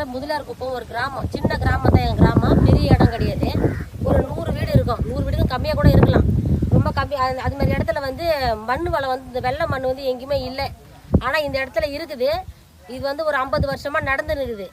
பக்கத்தில் முதலியார் குப்பம் ஒரு கிராமம். சின்ன கிராமம் தான் எங்கள் கிராமம். பெரிய இடம் கிடையாது. ஒரு நூறு வீடு இருக்கும். நூறு வீடுக்கும் கம்மியாக கூட இருக்கலாம். ரொம்ப கம்மி. அது அது மாதிரி இடத்துல வந்து மண் வளம் வந்து இந்த வெள்ளை மண் வந்து எங்கேயுமே இல்லை. ஆனால் இந்த இடத்துல இருக்குது. இது வந்து ஒரு ஐம்பது வருஷமாக நடந்துன்னு இருக்குது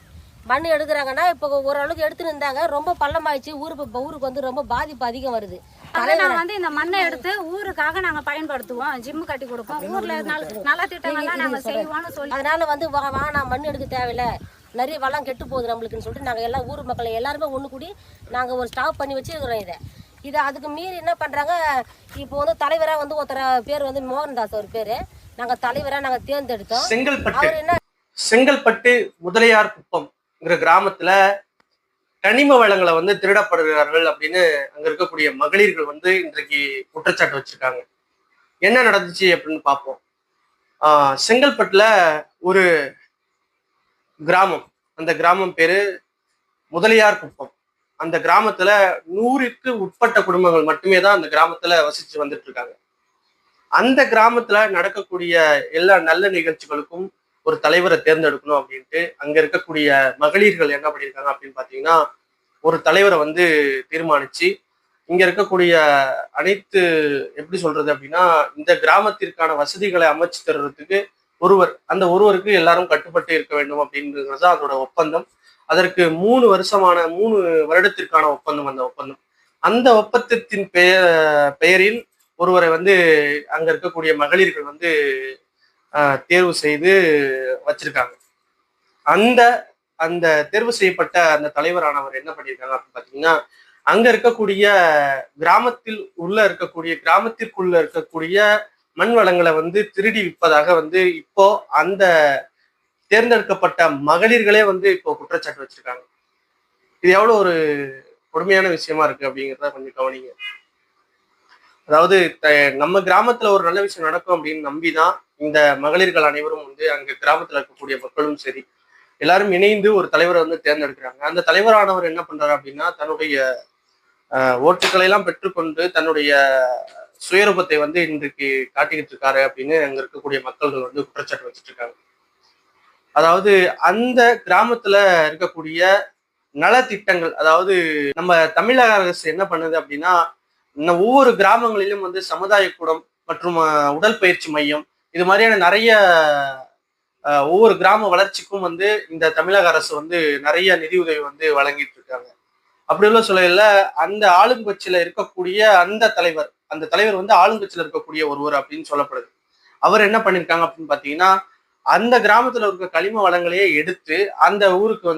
மண் எடுக்கிறாங்கன்னா இப்போ ஓரளவுக்கு எடுத்துன்னு இருந்தாங்க. ரொம்ப பள்ளமாயிடுச்சு. ஊருக்கு இப்போ ஊருக்கு வந்து ரொம்ப பாதிப்பு அதிகம் வருது. அதை நாங்க வந்து இந்த மண்ணை எடுத்து ஊருக்காக நாங்க பயன்படுத்துவோம். ஜிம் கட்டி கொடுப்போம். ஊர்ல நல்ல நல்ல திட்டங்கள்லாம் நாங்க செய்வோம்னு சொல்லி அதனால வந்து வா வா நான் மண் எடுக்க தேவையில்ல. நிறைய வளம் கெட்டு போகுது நம்மளுக்குன்னு சொல்லிட்டு நாங்கள் எல்லா ஊர் மக்களை எல்லாருமே ஒன்று கூடி நாங்கள் ஒரு ஸ்டாப் பண்ணி வச்சிருக்கிறோம் இதை. இதை அதுக்கு மீறி என்ன பண்ணுறாங்க இப்போ வந்து தலைவராக வந்து ஒருத்தர் பேர் வந்து மோகன்தாஸ் அவர் பேர். நாங்கள் தலைவராக நாங்கள் தேர்ந்தெடுத்தோம். செங்கல்பட்டு. என்ன செங்கல்பட்டு முதலியார் குப்பம்ங்கிற கிராமத்துல கனிம வளங்களை வந்து திருடப்படுகிறார்கள் அப்படின்னு அங்க இருக்கக்கூடிய மகளிர்கள் வந்து இன்றைக்கு குற்றச்சாட்டு வச்சிருக்காங்க. என்ன நடந்துச்சு அப்படின்னு பார்ப்போம். செங்கல்பட்டுல ஒரு கிராமம். அந்த கிராமம் பேரு முதலியார் குப்பம். அந்த கிராமத்துல நூறுக்கு உட்பட்ட குடும்பங்கள் மட்டுமே தான் அந்த கிராமத்துல வசிச்சு வந்துட்டு இருக்காங்க அந்த கிராமத்துல நடக்கக்கூடிய எல்லா நல்ல நிகழ்ச்சிகளுக்கும் ஒரு தலைவரை தேர்ந்தெடுக்கணும் அப்படின்ட்டு அங்க இருக்கக்கூடிய மகளிர்கள் என்ன பண்ணியிருக்காங்க அப்படின்னு பாத்தீங்கன்னா ஒரு தலைவரை வந்து தீர்மானிச்சு இங்க இருக்கக்கூடிய அனைத்து எப்படி சொல்றது அப்படின்னா இந்த கிராமத்திற்கான வசதிகளை அமைச்சு தர்றதுக்கு ஒருவர் அந்த ஒருவருக்கு எல்லாரும் கட்டுப்பட்டு இருக்க வேண்டும் அப்படின்றது தான் அதோட ஒப்பந்தம். அதற்கு மூணு வருஷமான மூணு வருடத்திற்கான ஒப்பந்தம் அந்த ஒப்பந்தம். அந்த ஒப்பந்தத்தின் பெயர் பெயரில் ஒருவரை வந்து அங்க இருக்கக்கூடிய மகளிர்கள் வந்து தேர்வு செய்து வச்சிருக்காங்க. அந்த அந்த தேர்வு செய்யப்பட்ட அந்த தலைவரானவர் என்ன பண்ணியிருக்காங்க அப்படின்னு பார்த்தீங்கன்னா அங்க இருக்கக்கூடிய கிராமத்தில் உள்ள இருக்கக்கூடிய கிராமத்திற்குள்ள இருக்கக்கூடிய மண் வளங்களை வந்து திருடி விற்பதாக வந்து இப்போ அந்த தேர்ந்தெடுக்கப்பட்ட மகளிர்களே வந்து இப்போ குற்றச்சாட்டு வச்சிருக்காங்க. இது எவ்வளவு ஒரு கொடுமையான விஷயமா இருக்கு அப்படிங்கிறத கொஞ்சம் கவனிங்க. அதாவது நம்ம கிராமத்துல ஒரு நல்ல விஷயம் நடக்கும் அப்படின்னு நம்பிதான் இந்த மகளிர்கள் அனைவரும் வந்து அங்க கிராமத்துல இருக்கக்கூடிய மக்களும் சரி எல்லாரும் இணைந்து ஒரு தலைவரை வந்து தேர்ந்தெடுக்கிறாங்க. அந்த தலைவரானவர் என்ன பண்றாரு அப்படின்னா தன்னுடைய ஓட்டுக்களை எல்லாம் பெற்றுக்கொண்டு தன்னுடைய சுயரூபத்தை வந்து இன்றைக்கு காட்டிக்கிட்டு இருக்காரு அப்படின்னு அங்க இருக்கக்கூடிய மக்கள்கள் வந்து குற்றச்சாட்டு வச்சுட்டு இருக்காங்க. அதாவது அந்த கிராமத்துல இருக்கக்கூடிய நலத்திட்டங்கள் அதாவது நம்ம தமிழக அரசு என்ன பண்ணுது அப்படின்னா இன்னும் ஒவ்வொரு கிராமங்களிலும் வந்து சமுதாய கூடம் மற்றும் உடற்பயிற்சி மையம் இது மாதிரியான நிறைய அஹ், ஒவ்வொரு கிராம வளர்ச்சிக்கும் வந்து இந்த தமிழக அரசு வந்து நிறைய நிதியுதவி வந்து வழங்கிட்டு இருக்காங்க. அப்படி உள்ள சூழலில் அந்த ஆளுங்கட்சியில இருக்கக்கூடிய அந்த தலைவர் அந்த தலைவர் வந்து ஆளுங்கட்சியில் இருக்கக்கூடிய ஒருவர் அப்படின்னு சொல்லப்படுது. அவர் என்ன பண்ணிருக்காங்க அப்படின்னு பாத்தீங்கன்னா அந்த கிராமத்துல இருக்க களிம வளங்களையே எடுத்து அந்த ஊருக்கு வந்து